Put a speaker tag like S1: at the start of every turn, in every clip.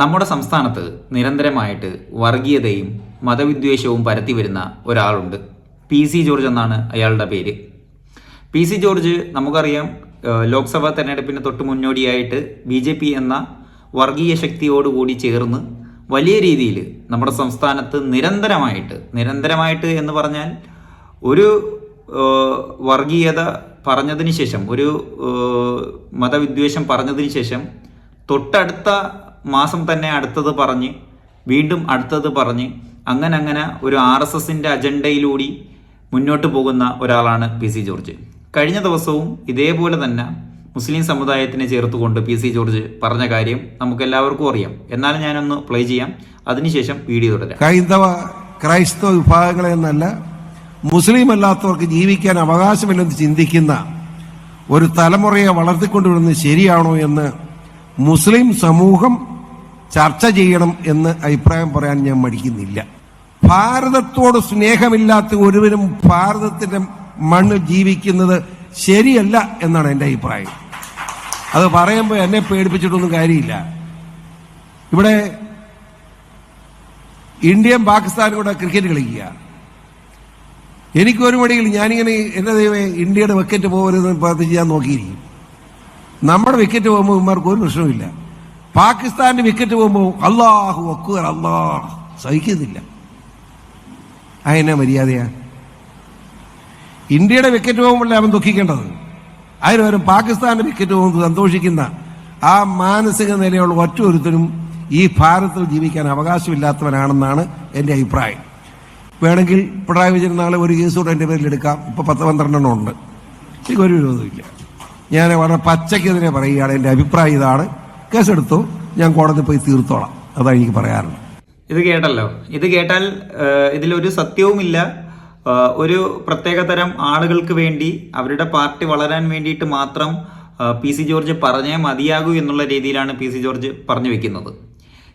S1: നമ്മുടെ സംസ്ഥാനത്ത് നിരന്തരമായിട്ട് വർഗീയതയും മതവിദ്വേഷവും പരത്തി വരുന്ന ഒരാളുണ്ട്. പി സി ജോർജ് എന്നാണ് അയാളുടെ പേര്. പി സി ജോർജ് നമുക്കറിയാം ലോക്സഭാ തെരഞ്ഞെടുപ്പിന് തൊട്ട് മുന്നോടിയായിട്ട് ബി ജെ പി എന്ന വർഗീയ ശക്തിയോടുകൂടി ചേർന്ന് വലിയ രീതിയിൽ നമ്മുടെ സംസ്ഥാനത്ത് നിരന്തരമായിട്ട് നിരന്തരമായിട്ട് എന്ന് പറഞ്ഞാൽ ഒരു വർഗീയത പറഞ്ഞതിന് ശേഷം ഒരു മതവിദ്വേഷം പറഞ്ഞതിന് ശേഷം തൊട്ടടുത്ത മാസം തന്നെ അടുത്തത് പറഞ്ഞ് വീണ്ടും അടുത്തത് പറഞ്ഞ് അങ്ങനെ അങ്ങനെ ഒരു ആർ എസ് എസിന്റെ അജണ്ടയിലൂടി മുന്നോട്ട് പോകുന്ന ഒരാളാണ് പി സി ജോർജ്. കഴിഞ്ഞ ദിവസവും ഇതേപോലെ തന്നെ മുസ്ലിം സമുദായത്തിനെ ചേർത്തുകൊണ്ട് പി സി ജോർജ് പറഞ്ഞ കാര്യം നമുക്ക് എല്ലാവർക്കും അറിയാം. എന്നാലും ഞാനൊന്ന് പ്ലേ ചെയ്യാം. അതിനുശേഷം വീഡിയോ തുടരാം.
S2: ഹൈന്ദവ ക്രൈസ്തവ വിഭാഗങ്ങളെ എന്നല്ല മുസ്ലിം അല്ലാത്തവർക്ക് ജീവിക്കാൻ അവകാശമില്ലെന്ന് ചിന്തിക്കുന്ന ഒരു തലമുറയെ വളർത്തിക്കൊണ്ടുവരുന്നത് ശരിയാണോ എന്ന് മുസ്ലിം സമൂഹം ചർച്ച ചെയ്യണം എന്ന് അഭിപ്രായം പറയാൻ ഞാൻ മടിക്കുന്നില്ല. ഭാരതത്തോട് സ്നേഹമില്ലാത്ത ഒരുവരും ഭാരതത്തിന്റെ മണ്ണിൽ ജീവിക്കുന്നത് ശരിയല്ല എന്നാണ് എന്റെ അഭിപ്രായം. അത് പറയുമ്പോൾ എന്നെ പേടിപ്പിച്ചിട്ടൊന്നും കാര്യമില്ല. ഇവിടെ ഇന്ത്യയും പാകിസ്ഥാനും കൂടെ ക്രിക്കറ്റ് കളിക്കുക. എനിക്കൊരു മടിയിൽ ഞാനിങ്ങനെ എന്റെ ദൈവമേ ഇന്ത്യയുടെ വിക്കറ്റ് പോകരുതെന്ന് പ്രാർത്ഥിച്ച് ഞാൻ നോക്കിയിരിക്കും. നമ്മുടെ വിക്കറ്റ് പോകുമ്പോൾ ഇവന്മാർക്ക് ഒരു പ്രശ്നവുമില്ല. പാകിസ്ഥാന്റെ വിക്കറ്റ് പോകുമ്പോൾ അള്ളാഹു അക്ബർ അള്ളാഹ് സഹിക്കുന്നില്ല. അതിനെ മര്യാദയാ. ഇന്ത്യയുടെ വിക്കറ്റ് പോകുമ്പോഴേ അവൻ ദുഃഖിക്കേണ്ടത്? അതിന് പാകിസ്ഥാന്റെ വിക്കറ്റ് പോകുമ്പോൾ സന്തോഷിക്കുന്ന ആ മാനസിക നിലയുള്ള ഒറ്റ ഒരുത്തനും ഈ ഭാരതത്തിൽ ജീവിക്കാൻ അവകാശമില്ലാത്തവനാണെന്നാണ് എന്റെ അഭിപ്രായം. വേണമെങ്കിൽ പിണറായി വിജയൻ നാളെ ഒരു കേസ് കൂടെ എന്റെ പേരിൽ എടുക്കാം. ഇപ്പൊ പത്ത് പന്ത്രണ്ടെണ്ണം ഉണ്ട്. എനിക്ക് ഒരു വിരോധമില്ല ഞാൻ വളരെ പച്ചയ്ക്കെതിരെ പറയുകയാണ്. എന്റെ അഭിപ്രായം ഇതാണ്. കേസെടുത്തു. ഞാൻ കോടതി പോയി തീർത്തോളാം. അതാണ് എനിക്ക് പറയാറുള്ളത്
S1: ഇത് കേട്ടല്ലോ. ഇത് കേട്ടാൽ ഇതിലൊരു സത്യവുമില്ല. ഒരു പ്രത്യേകതരം ആളുകൾക്ക് വേണ്ടി അവരുടെ പാർട്ടി വളരാൻ വേണ്ടിയിട്ട് മാത്രം പി സി ജോർജ് പറഞ്ഞേ മതിയാകൂ എന്നുള്ള രീതിയിലാണ് പി സി ജോർജ് പറഞ്ഞു വെക്കുന്നത്.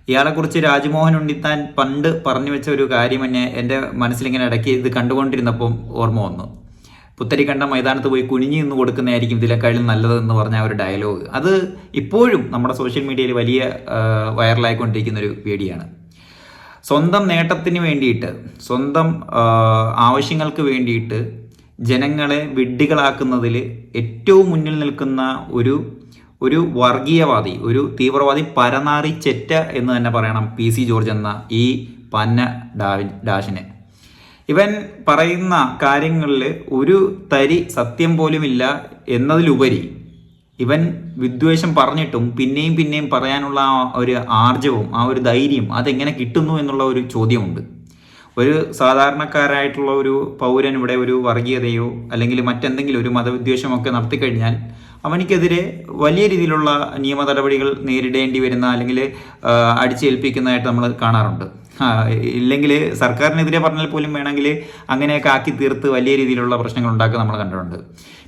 S1: ഇയാളെക്കുറിച്ച് രാജ്മോഹൻ ഉണ്ണിത്താൻ പണ്ട് പറഞ്ഞു വെച്ച ഒരു കാര്യം എന്നെ എന്റെ മനസ്സിലിങ്ങനെ ഇടയ്ക്ക് ഇത് കണ്ടുകൊണ്ടിരുന്നപ്പം ഓർമ്മ വന്നു. പുത്തരിക്കണ്ട മൈതാനത്ത് പോയി കുനിഞ്ഞു നിന്ന് കൊടുക്കുന്നതായിരിക്കും ഇതിലേക്കാളും നല്ലതെന്ന് പറഞ്ഞ ഒരു ഡയലോഗ് അത് ഇപ്പോഴും നമ്മുടെ സോഷ്യൽ മീഡിയയിൽ വലിയ വൈറലായിക്കൊണ്ടിരിക്കുന്ന ഒരു വീഡിയോ ആണ് സ്വന്തം നേട്ടത്തിന് വേണ്ടിയിട്ട് സ്വന്തം ആവശ്യങ്ങൾക്ക് വേണ്ടിയിട്ട് ജനങ്ങളെ വിഡ്ഢികളാക്കുന്നതിൽ ഏറ്റവും മുന്നിൽ നിൽക്കുന്ന ഒരു ഒരു വർഗീയവാദി ഒരു തീവ്രവാദി പരനാറി ചെറ്റ എന്ന് തന്നെ പറയണം പി സി ജോർജ് എന്ന ഈ പന്ന ഡാവിൻ ഡാഷിനെ. ഇവൻ പറയുന്ന കാര്യങ്ങളിൽ ഒരു തരി സത്യം പോലുമില്ല എന്നതിലുപരി ഇവൻ വിദ്വേഷം പറഞ്ഞിട്ടും പിന്നെയും പിന്നെയും പറയാനുള്ള ആ ഒരു ആർജവും ആ ഒരു ധൈര്യം അതെങ്ങനെ കിട്ടുന്നു എന്നുള്ള ഒരു ചോദ്യമുണ്ട്. ഒരു സാധാരണക്കാരായിട്ടുള്ള ഒരു പൗരൻ ഇവിടെ ഒരു വർഗീയതയോ അല്ലെങ്കിൽ മറ്റെന്തെങ്കിലും ഒരു മതവിദ്വേഷമൊക്കെ നടത്തിക്കഴിഞ്ഞാൽ അവനിക്കെതിരെ വലിയ രീതിയിലുള്ള നിയമ നടപടികൾ നേരിടേണ്ടി വരുന്ന അല്ലെങ്കിൽ അടിച്ചേൽപ്പിക്കുന്നതായിട്ട് നമ്മൾ കാണാറുണ്ട്. ഇല്ലെങ്കിൽ സർക്കാരിനെതിരെ പറഞ്ഞാൽ പോലും വേണമെങ്കിൽ അങ്ങനെയൊക്കെ ആക്കി തീർത്ത് വലിയ രീതിയിലുള്ള പ്രശ്നങ്ങൾ ഉണ്ടാക്കുക നമ്മൾ കണ്ടിട്ടുണ്ട്.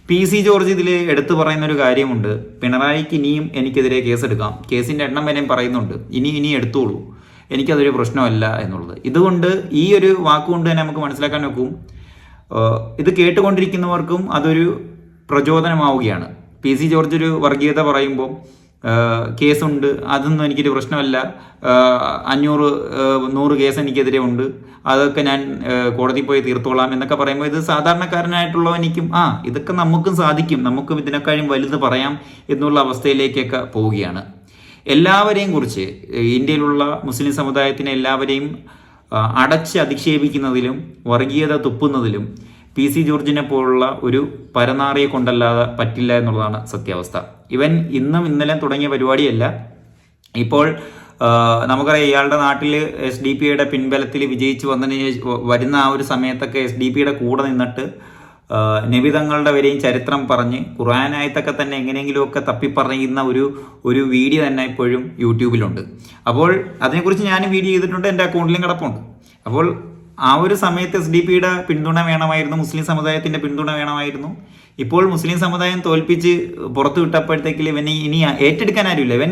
S1: പി സി ജോർജ് ഇതിൽ എടുത്തു പറയുന്ന ഒരു കാര്യമുണ്ട്. പിണറായിക്ക് ഇനിയും എനിക്കെതിരെ കേസെടുക്കാം. കേസിന്റെ എണ്ണം വരെയും പറയുന്നുണ്ട്. ഇനി ഇനി എടുത്തോളൂ. എനിക്കതൊരു പ്രശ്നമല്ല എന്നുള്ളത്. ഇതുകൊണ്ട് ഈ ഒരു വാക്കുകൊണ്ട് തന്നെ നമുക്ക് മനസ്സിലാക്കാൻ നോക്കും. ഇത് കേട്ടുകൊണ്ടിരിക്കുന്നവർക്കും അതൊരു പ്രചോദനമാവുകയാണ്. പി സി ജോർജ് ഒരു വർഗീയത പറയുമ്പോൾ കേസുണ്ട്. അതൊന്നും എനിക്കൊരു പ്രശ്നമല്ല. അഞ്ഞൂറ് നൂറ് കേസ് എനിക്കെതിരെ ഉണ്ട്. അതൊക്കെ ഞാൻ കോടതി പോയി തീർത്തോളാം എന്നൊക്കെ പറയുമ്പോൾ ഇത് സാധാരണക്കാരനായിട്ടുള്ളവനിക്കും ആ ഇതൊക്കെ നമുക്കും സാധിക്കും. നമുക്കും ഇതിനേക്കാളും വലുത് പറയാം എന്നുള്ള അവസ്ഥയിലേക്കൊക്കെ പോവുകയാണ്. എല്ലാവരെയും കുറിച്ച് ഇന്ത്യയിലുള്ള മുസ്ലിം സമുദായത്തിനെ എല്ലാവരെയും അടച്ച് അധിക്ഷേപിക്കുന്നതിലും വർഗീയത തുപ്പുന്നതിലും പി സി ജോർജിനെ പോലുള്ള ഒരു പരനാറിയെ കൊണ്ടല്ലാതെ പറ്റില്ല എന്നുള്ളതാണ് സത്യാവസ്ഥ. ഇവൻ ഇന്നും ഇന്നലെ തുടങ്ങിയ പരിപാടിയല്ല. ഇപ്പോൾ നമുക്കറിയാം ഇയാളുടെ നാട്ടിൽ എസ് ഡി പിയുടെ പിൻബലത്തിൽ വിജയിച്ച് വന്നതിന് വരുന്ന ആ ഒരു സമയത്തൊക്കെ എസ് ഡി പിയുടെ കൂടെ നിന്നിട്ട് നബിതങ്ങളുടെ വരെയും ചരിത്രം പറഞ്ഞ് ഖുറാനായത്തൊക്കെ തന്നെ എങ്ങനെയെങ്കിലുമൊക്കെ തപ്പിപ്പറയുന്ന ഒരു ഒരു വീഡിയോ തന്നെ ഇപ്പോഴും യൂട്യൂബിലുണ്ട്. അപ്പോൾ അതിനെക്കുറിച്ച് ഞാൻ വീഡിയോ ചെയ്തിട്ടുണ്ട് എന്റെ അക്കൗണ്ടിലും കിടപ്പുണ്ട്. അപ്പോൾ ആ ഒരു സമയത്ത് എസ് ഡി പിയുടെ പിന്തുണ വേണമായിരുന്നു മുസ്ലിം സമുദായത്തിന്റെ പിന്തുണ വേണമായിരുന്നു. ഇപ്പോൾ മുസ്ലിം സമുദായം തോൽപ്പിച്ച് പുറത്തു വിട്ടപ്പോഴത്തേക്ക് ഇവൻ ഇനി ഏറ്റെടുക്കാൻ ആരുമില്ല. ഇവൻ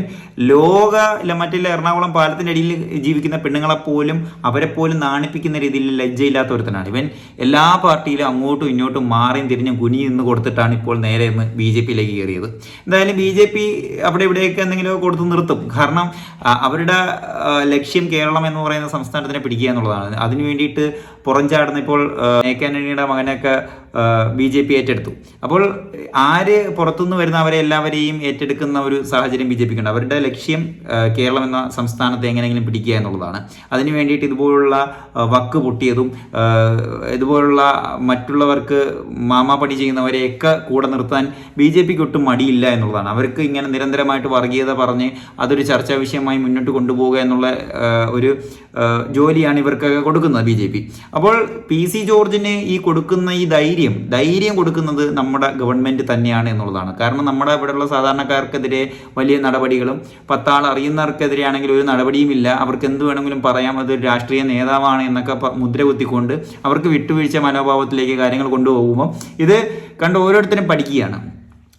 S1: ലോക മറ്റുള്ള എറണാകുളം പാലത്തിന്റെ അടിയിൽ ജീവിക്കുന്ന പെണ്ണുങ്ങളെ പോലും അവരെ പോലും നാണിപ്പിക്കുന്ന രീതിയിൽ ലജ്ജയില്ലാത്ത ഒരുത്തനാണ് ഇവൻ എല്ലാ പാർട്ടിയിലും അങ്ങോട്ടും ഇങ്ങോട്ടും മാറിയും തിരിഞ്ഞും കുനി നിന്ന് കൊടുത്തിട്ടാണ് ഇപ്പോൾ നേരെ ഇന്ന് ബി ജെ പിയിലേക്ക് കയറിയത്. എന്തായാലും ബി ജെ പി അവിടെ ഇവിടെയൊക്കെ എന്തെങ്കിലും കൊടുത്ത് നിർത്തും. കാരണം അവരുടെ ലക്ഷ്യം കേരളം എന്ന് പറയുന്ന സംസ്ഥാനത്തിനെ പിടിക്കുക എന്നുള്ളതാണ്. അതിനു വേണ്ടിയിട്ട് പുറംചാടുന്ന ഇപ്പോൾ മേക്കാനണിയുടെ മകനൊക്കെ ബി ജെ പി ഏറ്റെടുത്തു. അപ്പോൾ ആര് പുറത്തുനിന്ന് വരുന്നവരെ എല്ലാവരെയും ഏറ്റെടുക്കുന്ന ഒരു സാഹചര്യം ബി ജെ പിക്ക് ഉണ്ട് അവരുടെ ലക്ഷ്യം കേരളം എന്ന സംസ്ഥാനത്തെ എങ്ങനെയെങ്കിലും പിടിക്കുക എന്നുള്ളതാണ്. അതിനു വേണ്ടിയിട്ട് ഇതുപോലുള്ള വക്ക് പൊട്ടിയതും ഇതുപോലുള്ള മറ്റുള്ളവർക്ക് മാമാപ്പടി ചെയ്യുന്നവരെയൊക്കെ കൂടെ നിർത്താൻ ബി ജെ പിക്ക് ഒട്ടും മടിയില്ല എന്നുള്ളതാണ്. അവർക്ക് ഇങ്ങനെ നിരന്തരമായിട്ട് വർഗീയത പറഞ്ഞ് അതൊരു ചർച്ചാ വിഷയമായി മുന്നോട്ട് കൊണ്ടുപോകുക എന്നുള്ള ഒരു ജോലിയാണ് ഇവർക്കൊക്കെ കൊടുക്കുന്നത് ബി ജെ പി. അപ്പോൾ പി സി ജോർജിന് ഈ കൊടുക്കുന്ന ഈ ധൈര്യം ധൈര്യം ധൈര്യം കൊടുക്കുന്നത് നമ്മുടെ ഗവൺമെന്റ് തന്നെയാണ് എന്നുള്ളതാണ്. കാരണം നമ്മുടെ ഇവിടെയുള്ള സാധാരണക്കാർക്കെതിരെ വലിയ നടപടികളും പത്താൾ അറിയുന്നവർക്കെതിരെ ആണെങ്കിൽ ഒരു നടപടിയുമില്ല അവർക്ക് എന്ത് വേണമെങ്കിലും പറയാം. അതൊരു രാഷ്ട്രീയ നേതാവാണ് എന്നൊക്കെ മുദ്ര കുത്തിക്കൊണ്ട് അവർക്ക് വിട്ടുവീഴ്ച മനോഭാവത്തിലേക്ക് കാര്യങ്ങൾ കൊണ്ടുപോകുമ്പോൾ ഇത് കണ്ട് ഓരോരുത്തരും പഠിക്കുകയാണ്.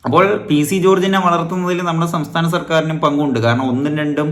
S1: അപ്പോൾ പി സി ജോർജിനെ വളർത്തുന്നതിൽ നമ്മുടെ സംസ്ഥാന സർക്കാരിനും പങ്കുണ്ട്. കാരണം ഒന്നും രണ്ടും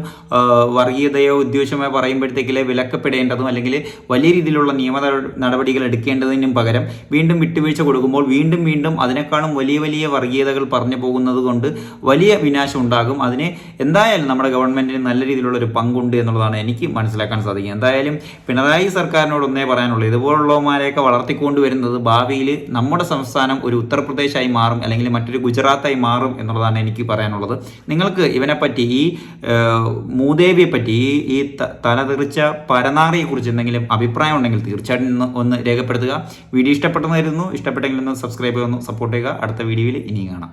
S1: വർഗീയതയോ ഉദ്ദേശമോ പറയുമ്പോഴത്തേക്കിലെ വിലക്കപ്പെടേണ്ടതും അല്ലെങ്കിൽ വലിയ രീതിയിലുള്ള നിയമ നടപടികൾ എടുക്കേണ്ടതിനും പകരം വീണ്ടും വിട്ടുവീഴ്ച കൊടുക്കുമ്പോൾ വീണ്ടും വീണ്ടും അതിനേക്കാളും വലിയ വലിയ വർഗീയതകൾ പറഞ്ഞു പോകുന്നത് കൊണ്ട് വലിയ വിനാശം ഉണ്ടാകും. അതിന് എന്തായാലും നമ്മുടെ ഗവൺമെന്റിന് നല്ല രീതിയിലുള്ള ഒരു പങ്കുണ്ട് എന്നുള്ളതാണ് എനിക്ക് മനസ്സിലാക്കാൻ സാധിക്കുക എന്തായാലും പിണറായി സർക്കാരിനോട് ഒന്നേ പറയാനുള്ളൂ. ഇതുപോലുള്ളവന്മാരെയൊക്കെ വളർത്തിക്കൊണ്ടുവരുന്നത് ഭാവിയിൽ നമ്മുടെ സംസ്ഥാനം ഒരു ഉത്തർപ്രദേശായി മാറും അല്ലെങ്കിൽ മറ്റൊരു ഗുജറാത്തായി മാറും എന്നുള്ളതാണ് എനിക്ക് പറയാനുള്ളത്. നിങ്ങൾക്ക് ഇവനെപ്പറ്റി ഈ മൂദേവിയെ പറ്റി ഈ ഈ തലതെറിച്ച പരനാറിയെ കുറിച്ച് എന്തെങ്കിലും അഭിപ്രായം ഉണ്ടെങ്കിൽ തീർച്ചയായിട്ടും ഒന്ന് രേഖപ്പെടുത്തുക. വീഡിയോ ഇഷ്ടപ്പെട്ടെന്നായിരുന്നു ഇഷ്ടപ്പെട്ടെങ്കിൽ ഒന്ന് സബ്സ്ക്രൈബ് ചെയ്യുന്നു സപ്പോർട്ട് ചെയ്യുക. അടുത്ത വീഡിയോയിൽ ഇനിയും കാണാം.